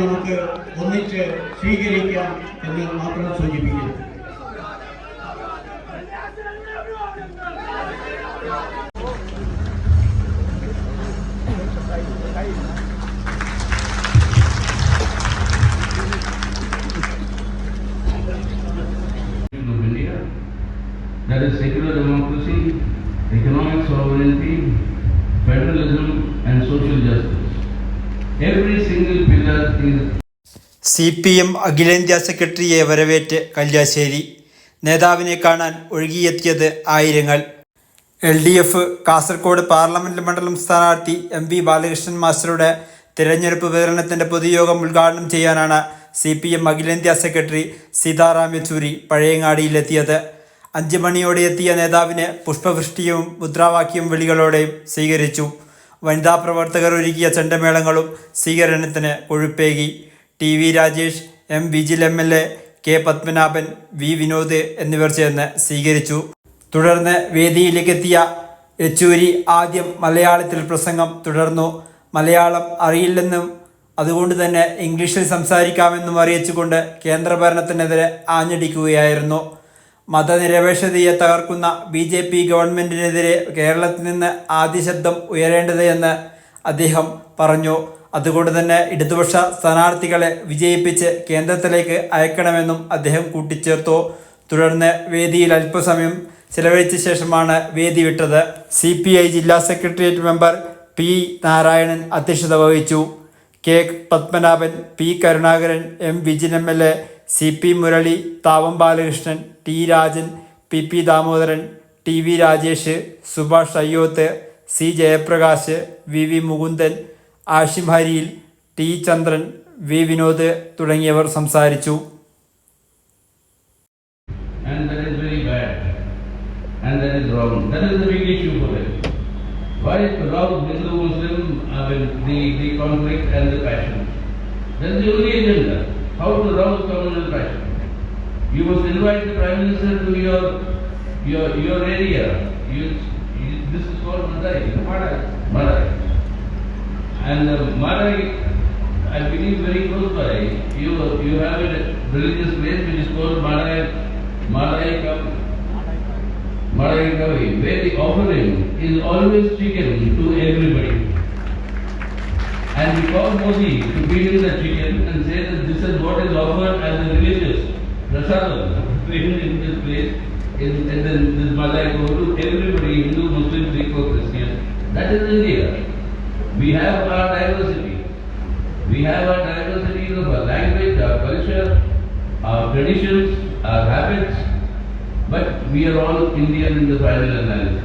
നമുക്ക് ഒന്നിച്ച് സ്വീകരിക്കാം എന്ന് മാത്രം സൂചിപ്പിക്കുന്നു of India, that is secular democracy, economic sovereignty, federalism and social justice. C P M അഖിലേന്ത്യാ സെക്രട്ടറിയെ വരവേറ്റ് കല്യാശ്ശേരി. നേതാവിനെ കാണാൻ ഒഴുകിയെത്തിയത് ആയിരങ്ങൾ. L D F Kasaragod parliament മണ്ഡലം സ്ഥാനാർത്ഥി എം വി ബാലകൃഷ്ണൻ മാസ്റ്ററുടെ തിരഞ്ഞെടുപ്പ് വിതരണത്തിന്റെ പൊതുയോഗം ഉദ്ഘാടനം ചെയ്യാനാണ് സി പി എം അഖിലേന്ത്യാ സെക്രട്ടറി സീതാറാം യെച്ചൂരി പഴയങ്ങാടിയിലെത്തിയത്. അഞ്ച് മണിയോടെ എത്തിയ നേതാവിനെ പുഷ്പവൃഷ്ടിയും മുദ്രാവാക്യം വിളികളോടെയും സ്വീകരിച്ചു. വനിതാ പ്രവർത്തകർ ഒരുക്കിയ ചെണ്ടമേളങ്ങളും സ്വീകരണത്തിന് കൊഴുപ്പേകി. T V Rajesh M Vijil M L A K Padmanabhan V Vinod എന്നിവർ ചേർന്ന് സ്വീകരിച്ചു. തുടർന്ന് വേദിയിലേക്കെത്തിയ യെച്ചൂരി ആദ്യം മലയാളത്തിൽ പ്രസംഗം തുടർന്നു. മലയാളം അറിയില്ലെന്നും അതുകൊണ്ട് തന്നെ ഇംഗ്ലീഷിൽ സംസാരിക്കാമെന്നും അറിയിച്ചുകൊണ്ട് കേന്ദ്രഭരണത്തിനെതിരെ ആഞ്ഞടിക്കുകയായിരുന്നു. മതനിരപേക്ഷതയെ തകർക്കുന്ന ബി ജെ പി ഗവൺമെന്റിനെതിരെ കേരളത്തിൽ നിന്ന് ആദ്യ ശബ്ദം ഉയരേണ്ടത് എന്ന് അദ്ദേഹം പറഞ്ഞു. അതുകൊണ്ട് തന്നെ ഇടതുപക്ഷ സ്ഥാനാർത്ഥികളെ വിജയിപ്പിച്ച് കേന്ദ്രത്തിലേക്ക് അയക്കണമെന്നും അദ്ദേഹം കൂട്ടിച്ചേർത്തു. തുടർന്ന് വേദിയിൽ അല്പസമയം ചിലവഴിച്ച ശേഷമാണ് വേദി വിട്ടത്. സി പി ഐ ജില്ലാ സെക്രട്ടേറിയറ്റ് മെമ്പർ പി നാരായണൻ അധ്യക്ഷത വഹിച്ചു. K Padmanabhan P Karunakaran M Vijin M L A C P Murali Thavam Balakrishnan T Rajan P P Damodaran T V Rajesh Subhash Ayyoth C Jayaprakash V V Mukundan Ashim ഹരിയിൽ T Chandran V Vinod തുടങ്ങിയവർ സംസാരിച്ചു Why the love of Hindu Muslim I mean, the, the conflict and the passion? That's the only agenda. How to rouse communal passion. You must invite the Prime Minister to your your your area. You, you, this is called Madai. Madai. Madai. And uh, Madai, I believe very close by, you, you have a religious place which is called Madai, Madai Kavi. Madai Kavi, where the offering is always chicken to everybody. And we call Modi to give him the chicken and say that this is what is offered as a religious prasadam in this place. In, then this Madai go to everybody, Hindu, Muslim, Sikh or Christian. That is India. We have our diversity. We have our diversity of our language, our culture, our traditions, our habits, but we are all Indian in the final analysis.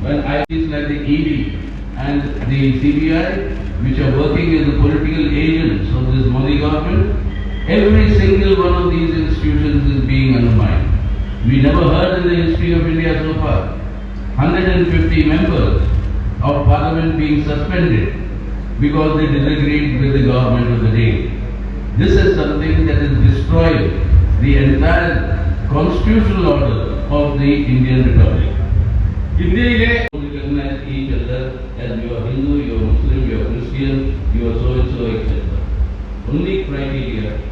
When I is like the ED and the CBI, which are working as the political agents of this Modi government, every single one of these institutions is being undermined. We never heard in the history of India so far 150 members of parliament being suspended because they disagreed with the government of the day. This is something that has destroyed the entire constitutional order of the Indian Republic. ഇന്ത്യയിലെ recognize other as you are Hindu, you are Muslim, you are Christian, you are so and so, etc. Only criteria